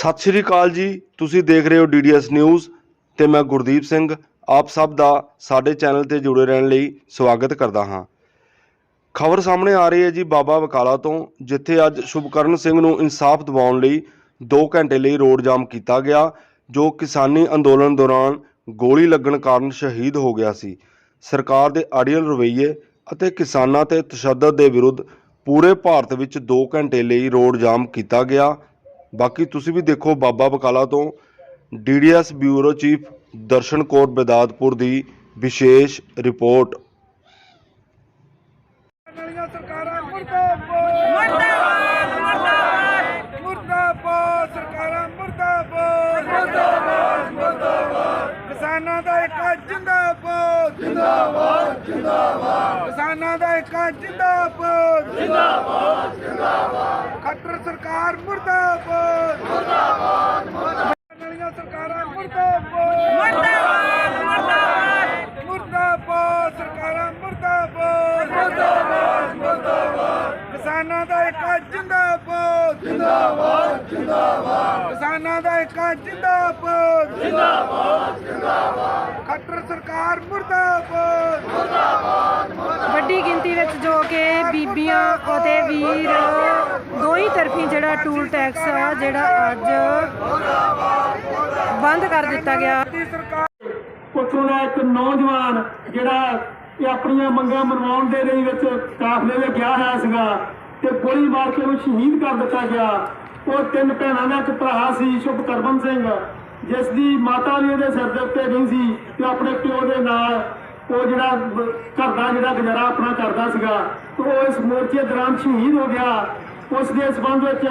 ਸਤਿ ਸ਼੍ਰੀ ਅਕਾਲ ਜੀ। ਤੁਸੀਂ ਦੇਖ ਰਹੇ ਹੋ ਡੀਡੀਐਸ ਨਿਊਜ਼ ਤੇ ਮੈਂ ਗੁਰਦੀਪ ਸਿੰਘ। ਆਪ ਸਭ ਦਾ ਸਾਡੇ ਚੈਨਲ ਤੇ ਜੁੜੇ ਰਹਿਣ ਲਈ ਸਵਾਗਤ ਕਰਦਾ ਹਾਂ। ਖਬਰ ਸਾਹਮਣੇ ਆ ਰਹੀ ਹੈ ਜੀ ਬਾਬਾ ਬਕਾਲਾ ਤੋਂ, ਜਿੱਥੇ ਅੱਜ ਸ਼ੁਭਕਰਨ ਸਿੰਘ ਨੂੰ ਇਨਸਾਫ ਦਿਵਾਉਣ ਲਈ 2 ਘੰਟੇ ਲਈ ਰੋਡ ਜਾਮ ਕੀਤਾ ਗਿਆ, ਜੋ ਕਿਸਾਨੀ ਅੰਦੋਲਨ ਦੌਰਾਨ ਗੋਲੀ ਲੱਗਣ ਕਾਰਨ ਸ਼ਹੀਦ ਹੋ ਗਿਆ ਸੀ। ਸਰਕਾਰ ਦੇ ਅੜੀਅਲ ਰਵੱਈਏ ਅਤੇ ਕਿਸਾਨਾਂ ਤੇ ਤਸ਼ੱਦਦ ਦੇ ਵਿਰੁੱਧ ਪੂਰੇ ਭਾਰਤ ਵਿੱਚ 2 ਘੰਟੇ ਲਈ ਰੋਡ ਜਾਮ ਕੀਤਾ ਗਿਆ। ਬਾਕੀ ਤੁਸੀਂ ਵੀ ਦੇਖੋ ਬਾਬਾ ਬਕਾਲਾ ਤੋਂ DDS bureau chief Darshan Kaur Bedadpur ਦੀ ਵਿਸ਼ੇਸ਼ ਰਿਪੋਰਟ। ਸਰਕਾਰਾਂ ਮੁਰਦਾਬਾਦ ਮੁਰਦਾਬਾਦ ਮੁਰਦਾਬਾਦ ਸਰਕਾਰਾਂ ਮੁਰਦਾਬਾਦ ਮੁਰਦਾਬਾਦ ਮੁਰਦਾਬਾਦ ਕਿਸਾਨਾਂ ਦਾ ਇੱਕ ਜਿੰਦਾਬਾਦ। ਜਿੰਦਾਬਾਦ ਜਿੰਦਾਬਾਦ। ਕਿਸਾਨਾਂ ਦਾ ਇੱਕ ਜਿੰਦਾਬਾਦ। ਜਿੰਦਾਬਾਦ ਜਿੰਦਾਬਾਦ। ਖੱਟਰ ਸਰਕਾਰ ਮੁਰਦਾਬਾਦ ਮੁਰਦਾਬਾਦ ਨਲੀਆਂ ਸਰਕਾਰਾਂ ਮੁਰਦਾਬਾਦ ਮੁਰਦਾਬਾਦ ਮੁਰਦਾਬਾਦ ਸਰਕਾਰਾਂ ਮੁਰਦਾਬਾਦ ਮੁਰਦਾਬਾਦ ਮੁਰਦਾਬਾਦ ਕਿਸਾਨਾਂ ਦਾ ਇੱਕ ਜਿੰਦਾਬਾਦ ਜਿੰਦਾਬਾਦ ਜਿੰਦਾਬਾਦ ਕਿਸਾਨਾਂ ਦਾ ਇੱਕ ਜਿੰਦਾਬਾਦ। ਜਿੰਦਾਬਾਦ ਜਿੰਦਾਬਾਦ। ਖੱਟਰ ਸਰਕਾਰ ਮੁਰਦਾਬਾਦ। ਵੱਡੀ ਗਿਣਤੀ ਵਿੱਚ ਜੋ ਕਿ ਬੀਬੀਆਂ ਅਤੇ ਵੀਰ ਦੋਈ ਤਰਫੀ ਜਿਹੜਾ ਟੂਲ ਟੈਕਸ ਆ ਜਿਹੜਾ ਅੱਜ ਬੰਦ ਕਰ ਦਿੱਤਾ ਗਿਆ। ਉੱਥੋਂ ਦਾ ਇੱਕ ਨੌਜਵਾਨ ਜਿਹੜਾ ਇਹ ਆਪਣੀਆਂ ਮੰਗਾਂ ਮਨਵਾਉਣ ਦੇ ਲਈ ਵਿੱਚ ਕਾਫਲੇ ਵਿੱਚ ਗਿਆ ਹੋਇਆ ਸੀਗਾ ਤੇ ਗੋਲੀ ਮਾਰ ਕੇ ਉਹਨੂੰ ਸ਼ਹੀਦ ਕਰ ਦਿੱਤਾ ਗਿਆ। ਉਹ ਤਿੰਨ ਭੈਣਾਂ ਦਾ ਇੱਕ ਭਰਾ ਸੀ, ਸ਼ੁਭਕਰਮਨ ਸਿੰਘ ਜਿਸ ਦੀ ਮਾਤਾ ਵੀ ਉਹਦੇ ਸਿਰ ਦੇ ਉੱਤੇ ਨਹੀਂ ਸੀ ਤੇ ਆਪਣੇ ਪਿਓ ਦੇ ਨਾਲ ਉਹ ਜਿਹੜਾ ਘਰ ਦਾ ਜਿਹੜਾ ਗੁਜ਼ਾਰਾ ਆਪਣਾ ਕਰਦਾ ਸੀਗਾ, ਤੇ ਉਹ ਇਸ ਮੋਰਚੇ ਦੌਰਾਨ ਸ਼ਹੀਦ ਹੋ ਗਿਆ। ਉਸ ਦੇ ਸਬੰਧ ਵਿੱਚ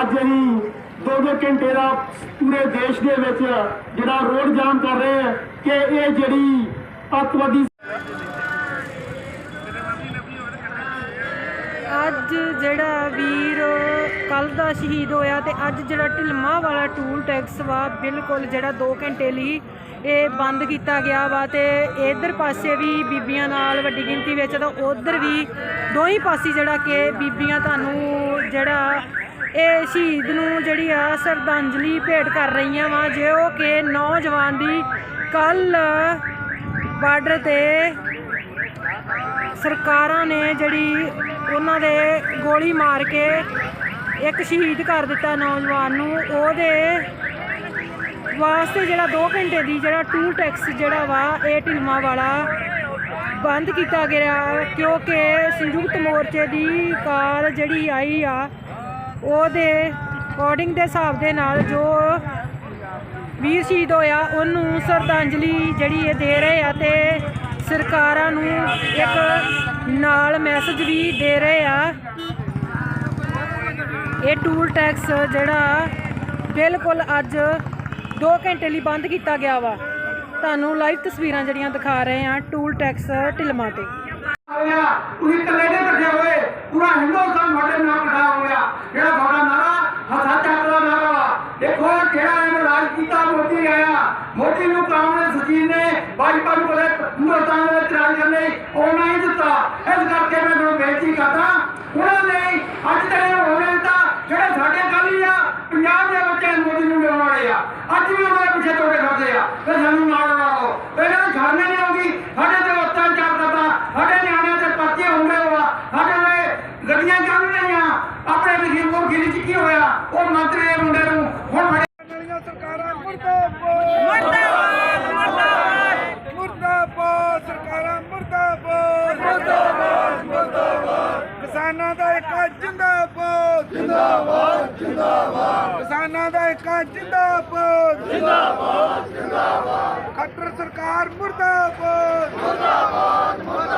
ਅੱਜ ਅਸੀਂ ਦੋ ਦੋ ਘੰਟੇ ਦਾ ਪੂਰੇ ਦੇਸ਼ ਦੇ ਵਿੱਚ ਜਿਹੜਾ ਰੋਡ ਜਾਮ ਕਰ ਰਹੇ ਆ ਕਿ ਇਹ ਜਿਹੜੀ ਅੱਤਵਾਦੀ ਅੱਜ ਜਿਹੜਾ ਵੀਰ ਕੱਲ ਦਾ ਸ਼ਹੀਦ ਹੋਇਆ ਤੇ ਅੱਜ ਜਿਹੜਾ ਢਿਲਮਾ ਵਾਲਾ ਟੂਲ ਟੈਕਸ ਵਾ, ਬਿਲਕੁਲ ਜਿਹੜਾ 2 ਘੰਟੇ ਲਈ ਇਹ ਬੰਦ ਕੀਤਾ ਗਿਆ ਵਾ ਤੇ ਇਧਰ ਪਾਸੇ ਵੀ ਬੀਬੀਆਂ ਨਾਲ ਵੱਡੀ ਗਿਣਤੀ ਵਿੱਚ ਤਾਂ ਉਧਰ ਵੀ ਦੋਹੀਂ ਪਾਸੇ ਜਿਹੜਾ ਕਿ ਬੀਬੀਆਂ ਤੁਹਾਨੂੰ ਜਿਹੜਾ ਇਹ ਸ਼ਹੀਦ ਨੂੰ ਜਿਹੜੀ ਆ ਸ਼ਰਧਾਂਜਲੀ ਭੇਟ ਕਰ ਰਹੀਆਂ ਵਾ ਜੋ ਕਿ ਨੌਜਵਾਨ ਦੀ ਕੱਲ ਬਾਰਡਰ ਤੇ ਸਰਕਾਰਾਂ ਨੇ ਜਿਹੜੀ ਉਹਨਾਂ ਦੇ ਗੋਲੀ ਮਾਰ ਕੇ ਇੱਕ ਸ਼ਹੀਦ ਕਰ ਦਿੱਤਾ ਨੌਜਵਾਨ ਨੂੰ, ਉਹਦੇ ਵਾਸਤੇ ਜਿਹੜਾ 2 ਘੰਟੇ ਦੀ ਜਿਹੜਾ ਟੂਲ ਟੈਕਸ ਜਿਹੜਾ ਵਾ, ਇਹ ਢਿਲਮਾ ਵਾਲਾ ਬੰਦ ਕੀਤਾ ਗਿਆ, ਕਿਉਂਕਿ ਸੰਯੁਕਤ ਮੋਰਚੇ ਦੀ ਕਾਰ ਜਿਹੜੀ ਆਈ ਆ, ਉਹਦੇ ਅਕੋਰਡਿੰਗ ਦੇ ਹਿਸਾਬ ਦੇ ਨਾਲ ਜੋ ਵੀਰ ਸ਼ਹੀਦ ਹੋਇਆ, ਉਹਨੂੰ ਸ਼ਰਧਾਂਜਲੀ ਜਿਹੜੀ ਇਹ ਦੇ ਰਹੇ ਆ ਤੇ ਸਰਕਾਰਾਂ ਨੂੰ ਇੱਕ ਨਾਲ ਮੈਸੇਜ ਵੀ ਦੇ ਰਹੇ ਆ। ਇਹ ਟੂਲ ਟੈਕਸ ਜਿਹੜਾ ਬਿਲਕੁਲ ਅੱਜ 2 ਘੰਟੇ ਲਈ ਬੰਦ ਕੀਤਾ ਗਿਆ ਵਾ। ਤੁਹਾਨੂੰ ਲਾਈਵ ਤਸਵੀਰਾਂ ਜਿਹੜੀਆਂ ਦਿਖਾ ਰਹੇ ਆ ਟੂਲ ਟੈਕਸ ਢਿਲਮਾ ਤੇ। ਤੁਸੀਂ ਇਕੱਲੇ ਨਹੀਂ ਹੋਏ। ਪੂਰਾ ਹਿੰਦੁਸਤਾਨ ਤੁਹਾਡੇ ਨਾਲ ਇਕੱਠਾ ਹੋ ਗਿਆ। ਜਿਹੜਾ ਤੁਹਾਡਾ ਨਾਰਾ, ਹੱਥਾ ਚੱਕ ਦਾ ਨਾਰਾ ਦੇਖੋ ਜਿਹੜਾ ਕੀਤਾ ਮੋਦੀ ਆਇਆ। ਮੋਦੀ ਨੂੰ ਕਾਂਗਰਸ ਜੀ ਨੇ ਭਾਜਪਾ ਨੂੰ ਕੋਲੇ ਹਿੰਦੁਸਤਾਨ ਦੇ ਵਿੱਚ ਰਾਜ ਕਰਨ ਲਈ ਉਹ ਨਹੀਂ ਦਿੱਤਾ। ਇਸ ਕਰਕੇ ਮੈਂ ਤੁਹਾਨੂੰ ਬੇਨਤੀ ਕਰਦਾ, ਉਹਨਾਂ ਨੇ ਅੱਜ ਤੱਕ ਹੋ ਤਾਂ ਜਿਹੜੇ ਸਾਡੇ ਕਾਲੀ ਆ, ਪੰਜਾਬ ਦੇ ਬੱਚੇ ਮੋਦੀ ਨੂੰ ਲਿਆਉਣ ਵਾਲੇ ਆ। ਅੱਜ ਵੀ ਉਹਨਾਂ ਦੇ ਪਿੱਛੇ ਤੋੜੇ ਫਿਰਦੇ ਆ। ਤੇ ਸਾਨੂੰ ਨਾਲ ਲਾਓ ਇਹਨਾਂ ਨੂੰ ਛਾੜਨੇ ਨਹੀਂ ਆਉਂਦੀ। ਸਾਡੇ ਤੇ ਅਤਿਆਚਾਰ ਕਰਦਾ। ਸਾਡੇ ਨਿਆਣਿਆਂ ਤੇ ਪਰਚੇ ਹੁੰਦੇ ਹੋਆ ਸਾਡੇ ਗੱਡੀਆਂ ਚੱਲ ਰਹੀਆਂ। ਆਪਣੇ ਵਜ਼ੀਰ ਗਿਰੀ ਚ ਕੀ ਹੋਇਆ? ਉਹ ਮੰਤਰੀ ਦੇ ਮੁੰਡੇ ਸਰਕਾਰਾਂ ਮੁਰਦਾਬਾਦ ਮੁਰਦਾਬਾਦ ਮੁਰਦਾਬਾਦ। ਸਰਕਾਰਾਂ ਮੁਰਦਾਬਾਦ ਮੁਰਦਾਬਾਦ ਮੁਰਦਾਬਾਦ ਕਿਸਾਨਾਂ ਦਾ ਇੱਕ ਜਿੰਦਾਬਾਦ ਜਿੰਦਾਬਾਦ ਜਿੰਦਾਬਾਦ ਕਿਸਾਨਾਂ ਦਾ ਇੱਕ ਜਿੰਦਾਬਾਦ ਜਿੰਦਾਬਾਦ ਜਿੰਦਾਬਾਦ ਖੱਟਰ ਸਰਕਾਰ ਮੁਰਦਾਬਾਦ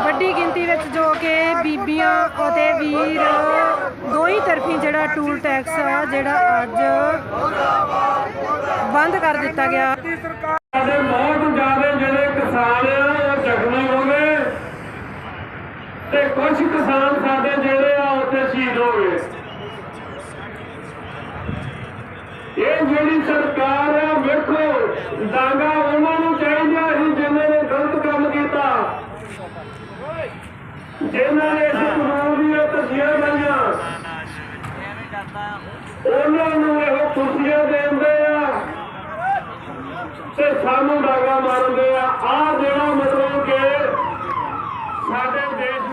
ਵੱਡੀ ਗਿਣਤੀ ਵਿੱਚ ਜੋ ਕਿ ਬੀਬੀਆਂ ਅਤੇ ਵੀਰ ਦੋਹੀਂ ਤਰਫੀ ਜਿਹੜਾ ਟੂਲ ਟੈਕਸ ਆ, ਜਿਹੜਾ ਅੱਜ ਬੰਦ ਕਰ ਦਿੱਤਾ ਗਿਆ। ਸਾਡੇ ਬਹੁਤ ਜ਼ਿਆਦਾ ਜਿਹੜੇ ਕਿਸਾਨ ਆ, ਉਹ ਜ਼ਖਮੀ ਹੋ ਗਏ। ਤੇ ਕੁਝ ਕਿਸਾਨ ਸਾਡੇ ਜਿਹੜੇ ਆ, ਉੱਥੇ ਸ਼ਹੀਦ ਹੋ ਗਏ। ਇਹ ਜਿਹੜੀ ਸਰਕਾਰ ਆ, ਵੇਖੋ ਡਾਂਗਾ ਉਹਨਾਂ ਨੂੰ ਚਾਹੀਦਾ ਸੀ, ਜਿਨ੍ਹਾਂ ਨੇ ਗਲਤ ਕੰਮ ਕੀਤਾ। ਜਿਨ੍ਹਾਂ ਨੇ ਇਸ ਕਾਨੂੰਨ ਦੀਆਂ ਧੱਜੀਆਂ ਲਾਈਆਂ ਉਹਨਾਂ ਆ ਜਿਹੜਾ ਮਤਲਬ ਕਿ ਸਾਡੇ ਦੇਸ਼